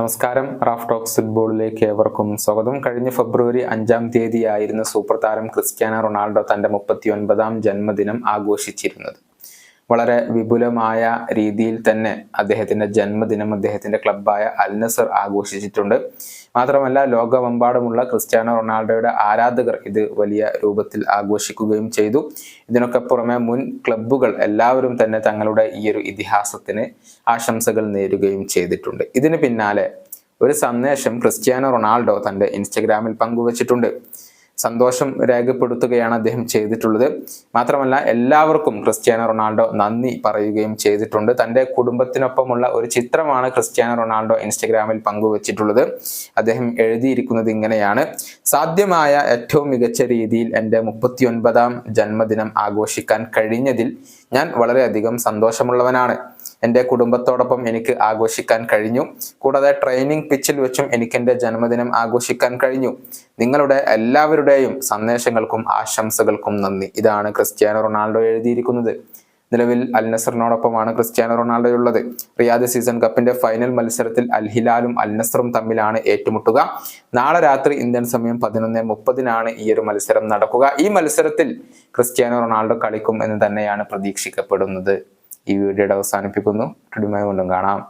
നമസ്കാരം. Raf talks ഫുട്ബോളിലേക്ക് ഏവർക്കും സ്വാഗതം. കഴിഞ്ഞ ഫെബ്രുവരി അഞ്ചാം തീയതി ആയിരുന്നു സൂപ്പർ താരം ക്രിസ്ത്യാനോ റൊണാൾഡോ തന്റെ മുപ്പത്തി ഒൻപതാം ജന്മദിനം ആഘോഷിച്ചിരുന്നത്. വളരെ വിപുലമായ രീതിയിൽ തന്നെ അദ്ദേഹത്തിന്റെ ജന്മദിനം അദ്ദേഹത്തിന്റെ ക്ലബായ അൽനസർ ആഘോഷിച്ചിട്ടുണ്ട്. മാത്രമല്ല ലോകമെമ്പാടുമുള്ള ക്രിസ്ത്യാനോ റൊണാൾഡോയുടെ ആരാധകർ ഇത് വലിയ രൂപത്തിൽ ആഘോഷിക്കുകയും ചെയ്തു. ഇതിനൊക്കെ പുറമെ മുൻ ക്ലബ്ബുകൾ എല്ലാവരും തന്നെ തങ്ങളുടെ ഈ ഒരു ഇതിഹാസത്തിന് ആശംസകൾ നേരുകയും ചെയ്തിട്ടുണ്ട്. ഇതിന് പിന്നാലെ ഒരു സന്ദേശം ക്രിസ്ത്യാനോ റൊണാൾഡോ തന്റെ ഇൻസ്റ്റഗ്രാമിൽ പങ്കുവച്ചിട്ടുണ്ട്. സന്തോഷം രേഖപ്പെടുത്തുകയാണ് അദ്ദേഹം ചെയ്തിട്ടുള്ളത്. മാത്രമല്ല എല്ലാവർക്കും ക്രിസ്ത്യാനോ റൊണാൾഡോ നന്ദി പറയുകയും ചെയ്തിട്ടുണ്ട്. തന്റെ കുടുംബത്തിനൊപ്പമുള്ള ഒരു ചിത്രമാണ് ക്രിസ്ത്യാനോ റൊണാൾഡോ ഇൻസ്റ്റഗ്രാമിൽ പങ്കുവച്ചിട്ടുള്ളത്. അദ്ദേഹം എഴുതിയിരിക്കുന്നത് ഇങ്ങനെയാണ്. സാധ്യമായ ഏറ്റവും മികച്ച രീതിയിൽ എന്റെ മുപ്പത്തിയൊൻപതാം ജന്മദിനം ആഘോഷിക്കാൻ കഴിഞ്ഞതിൽ ഞാൻ വളരെയധികം സന്തോഷമുള്ളവനാണ്. എന്റെ കുടുംബത്തോടൊപ്പം എനിക്ക് ആഘോഷിക്കാൻ കഴിഞ്ഞു. കൂടാതെ ട്രെയിനിങ് പിച്ചിൽ വെച്ചും എനിക്ക് എന്റെ ജന്മദിനം ആഘോഷിക്കാൻ കഴിഞ്ഞു. നിങ്ങളുടെ എല്ലാവരുടെയും സന്ദേശങ്ങൾക്കും ആശംസകൾക്കും നന്ദി. ഇതാണ് ക്രിസ്ത്യാനോ റൊണാൾഡോ എഴുതിയിരിക്കുന്നത്. നിലവിൽ അൽ നസറിനോടൊപ്പമാണ് ക്രിസ്ത്യാനോ റൊണാൾഡോ ഉള്ളത്. റിയാദ് സീസൺ കപ്പിന്റെ ഫൈനൽ മത്സരത്തിൽ അൽ ഹിലാലും അൽ നസറും തമ്മിലാണ് ഏറ്റുമുട്ടുക. നാളെ രാത്രി ഇന്ത്യൻ സമയം പതിനൊന്ന് മുപ്പതിനാണ് ഈ ഒരു മത്സരം നടക്കുക. ഈ മത്സരത്തിൽ ക്രിസ്ത്യാനോ റൊണാൾഡോ കളിക്കും എന്ന് തന്നെയാണ് പ്രതീക്ഷിക്കപ്പെടുന്നത്. ഈ വീഡിയോയുടെ അവസാനിപ്പിക്കുന്നു. വീണ്ടും കാണാം.